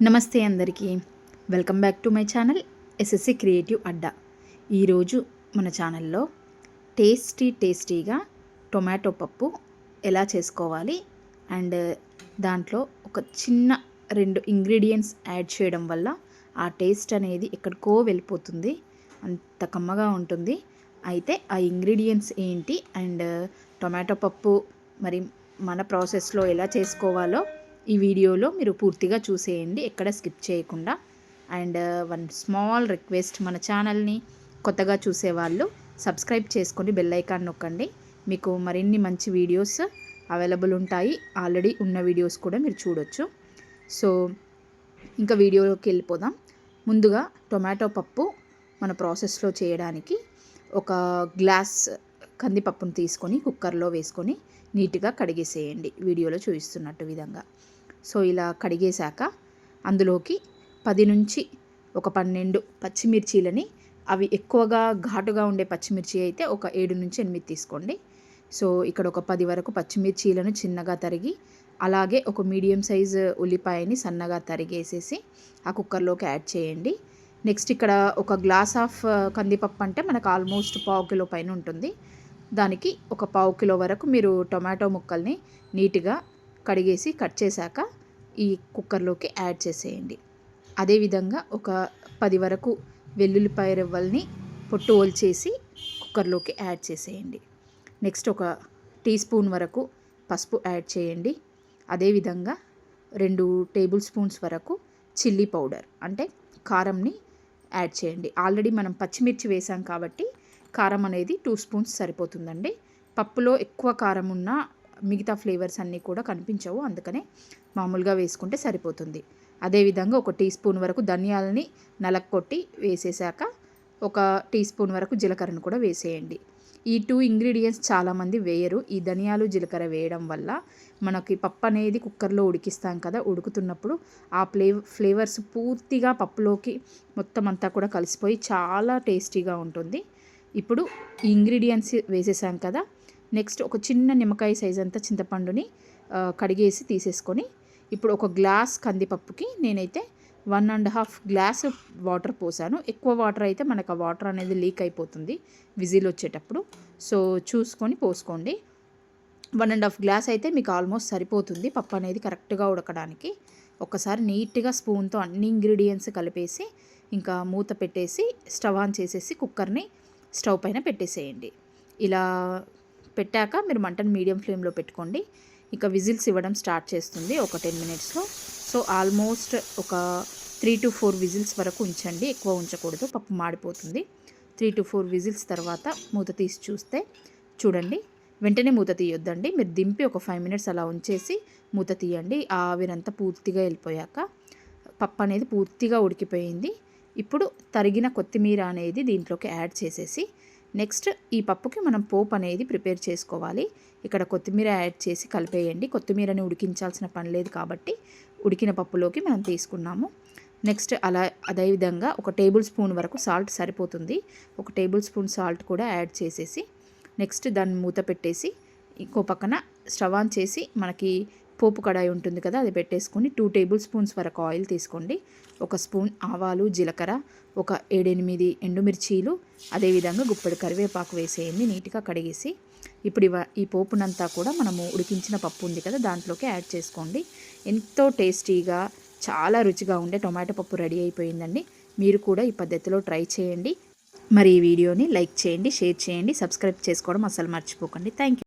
నమస్తే అందరికీ. Welcome back to my channel SSC creative అడ్డా ఈరోజు మన ఛానల్లో టేస్టీ టేస్టీగా టొమాటో పప్పు ఎలా చేసుకోవాలి అండ్ దాంట్లో ఒక చిన్న రెండు ఇంగ్రీడియంట్స్ యాడ్ చేయడం వల్ల ఆ టేస్ట్ అనేది ఎక్కడికో వెళ్ళిపోతుంది అంత కమ్మగా ఉంటుంది. అయితే ఆ ఇంగ్రీడియంట్స్ ఏంటి అండ్ టొమాటో పప్పు మరి మన ప్రాసెస్లో ఎలా చేసుకోవాలో ఈ వీడియోలో మీరు పూర్తిగా చూసేయండి ఎక్కడ స్కిప్ చేయకుండా. అండ్ వన్ స్మాల్ రిక్వెస్ట్ మన ఛానల్ని కొత్తగా చూసేవాళ్ళు సబ్స్క్రైబ్ చేసుకొని బెల్ ఐకాన్ నొక్కండి. మీకు మరిన్ని మంచి వీడియోస్ అవైలబుల్ ఉంటాయి. ఆల్రెడీ ఉన్న వీడియోస్ కూడా మీరు చూడొచ్చు. సో ఇంకా వీడియోలోకి వెళ్ళిపోదాం. ముందుగా టొమాటో పప్పు మన ప్రాసెస్లో చేయడానికి ఒక గ్లాస్ కందిపప్పును తీసుకొని కుక్కర్లో వేసుకొని నీట్గా కడిగేసేయండి. వీడియోలో చూపిస్తున్నట్టు విధంగా. సో ఇలా కడిగేశాక అందులోకి పది నుంచి ఒక పన్నెండు పచ్చిమిర్చీలని అవి ఎక్కువగా ఘాటుగా ఉండే పచ్చిమిర్చి అయితే ఒక ఏడు నుంచి ఎనిమిది తీసుకోండి. సో ఇక్కడ ఒక పది వరకు పచ్చిమిర్చీలను చిన్నగా తరిగి అలాగే ఒక మీడియం సైజ్ ఉల్లిపాయని సన్నగా తరిగేసేసి ఆ కుక్కర్లోకి యాడ్ చేయండి. నెక్స్ట్ ఇక్కడ ఒక గ్లాస్ ఆఫ్ కందిపప్పు అంటే మనకు ఆల్మోస్ట్ పావు కిలో పైన ఉంటుంది. దానికి ఒక పావు కిలో వరకు మీరు టొమాటో ముక్కల్ని నీట్గా కడిగేసి కట్ చేశాక ఈ కుక్కర్లోకి యాడ్ చేసేయండి. అదేవిధంగా ఒక పది వరకు వెల్లుల్లిపాయ రెవ్వల్ని పొట్టు ఓల్చేసి కుక్కర్లోకి యాడ్ చేసేయండి. నెక్స్ట్ ఒక టీ స్పూన్ వరకు పసుపు యాడ్ చేయండి. అదేవిధంగా రెండు టేబుల్ స్పూన్స్ వరకు చిల్లీ పౌడర్ అంటే కారంని యాడ్ చేయండి. ఆల్రెడీ మనం పచ్చిమిర్చి వేసాం కాబట్టి కారం అనేది టూ స్పూన్స్ సరిపోతుందండి. పప్పులో ఎక్కువ కారం ఉన్న మిగతా ఫ్లేవర్స్ అన్నీ కూడా కనిపించవు. అందుకనే మామూలుగా వేసుకుంటే సరిపోతుంది. అదేవిధంగా ఒక టీ స్పూన్ వరకు ధనియాలని నలక్కొట్టి వేసేసాక ఒక టీ స్పూన్ వరకు జీలకర్రను కూడా వేసేయండి. ఈ టూ ఇంగ్రీడియంట్స్ చాలామంది వేయరు. ఈ ధనియాలు జీలకర్ర వేయడం వల్ల మనకి పప్పు అనేది కుక్కర్లో ఉడికిస్తాం కదా ఉడుకుతున్నప్పుడు ఆ ఫ్లే ఫ్లేవర్స్ పూర్తిగా పప్పులోకి మొత్తం అంతా కూడా కలిసిపోయి చాలా టేస్టీగా ఉంటుంది. ఇప్పుడు ఈ ఇంగ్రీడియంట్స్ వేసేసాం కదా నెక్స్ట్ ఒక చిన్న నిమ్మకాయ సైజ్ అంతా చింతపండుని కడిగేసి తీసేసుకొని ఇప్పుడు ఒక గ్లాస్ కందిపప్పుకి నేనైతే one and half glass water పోసాను. ఎక్కువ వాటర్ అయితే మనకు ఆ వాటర్ అనేది లీక్ అయిపోతుంది విజిల్ వచ్చేటప్పుడు. సో చూసుకొని పోసుకోండి. వన్ అండ్ హాఫ్ గ్లాస్ అయితే మీకు ఆల్మోస్ట్ సరిపోతుంది పప్పు అనేది కరెక్ట్గా ఉడకడానికి. ఒకసారి నీట్గా స్పూన్తో అన్ని ఇంగ్రీడియంట్స్ కలిపేసి ఇంకా మూత పెట్టేసి స్టవ్ ఆన్ చేసేసి కుక్కర్ని స్టవ్ పైన పెట్టేసేయండి. ఇలా పెట్టాక మీరు మంటను మీడియం ఫ్లేమ్లో పెట్టుకోండి. ఇక విజిల్స్ ఇవ్వడం స్టార్ట్ చేస్తుంది ఒక టెన్ మినిట్స్లో సో ఆల్మోస్ట్ ఒక త్రీ టు ఫోర్ విజిల్స్ వరకు ఉంచండి. ఎక్కువ ఉంచకూడదు. పప్పు మాడిపోతుంది. త్రీ టు ఫోర్ విజిల్స్ తర్వాత మూత తీసి చూస్తే చూడండి. వెంటనే మూత తీయొద్దండి. మీరు దింపి ఒక ఫైవ్ మినిట్స్ అలా ఉంచేసి మూత తీయండి. ఆవిరంతా పూర్తిగా వెళ్ళిపోయాక పప్పు అనేది పూర్తిగా ఉడికిపోయింది. ఇప్పుడు తరిగిన కొత్తిమీర అనేది దీంట్లోకి యాడ్ చేసేసి నెక్స్ట్ ఈ పప్పుకి మనం పోపు అనేది ప్రిపేర్ చేసుకోవాలి. ఇక్కడ కొత్తిమీర యాడ్ చేసి కలిపేయండి. కొత్తిమీరని ఉడికించాల్సిన పని లేదు కాబట్టి ఉడికిన పప్పులోకి మనం తీసుకున్నాము. నెక్స్ట్ అలా అదేవిధంగా ఒక టేబుల్ స్పూన్ వరకు సాల్ట్ సరిపోతుంది. ఒక టేబుల్ స్పూన్ సాల్ట్ కూడా యాడ్ చేసేసి నెక్స్ట్ దాన్ని మూత పెట్టేసి ఇంకో పక్కన స్టవ్ ఆన్ చేసి మనకి పోపు కడాయి ఉంటుంది కదా అది పెట్టేసుకొని టూ టేబుల్ స్పూన్స్ వరకు ఆయిల్ తీసుకోండి. ఒక స్పూన్ ఆవాలు జీలకర్ర ఒక ఏడెనిమిది ఎండుమిర్చీలు అదేవిధంగా గుప్పడి కరివేపాకు వేసేయండి నీట్గా కడిగేసి. ఇప్పుడు ఇవ ఈ పోపునంతా కూడా మనము ఉడికించిన పప్పు ఉంది కదా దాంట్లోకి యాడ్ చేసుకోండి. ఎంతో టేస్టీగా చాలా రుచిగా ఉండే టొమాటో పప్పు రెడీ అయిపోయిందండి. మీరు కూడా ఈ పద్ధతిలో ట్రై చేయండి. మరి ఈ వీడియోని లైక్ చేయండి షేర్ చేయండి సబ్స్క్రైబ్ చేసుకోవడం అసలు మర్చిపోకండి. Thank you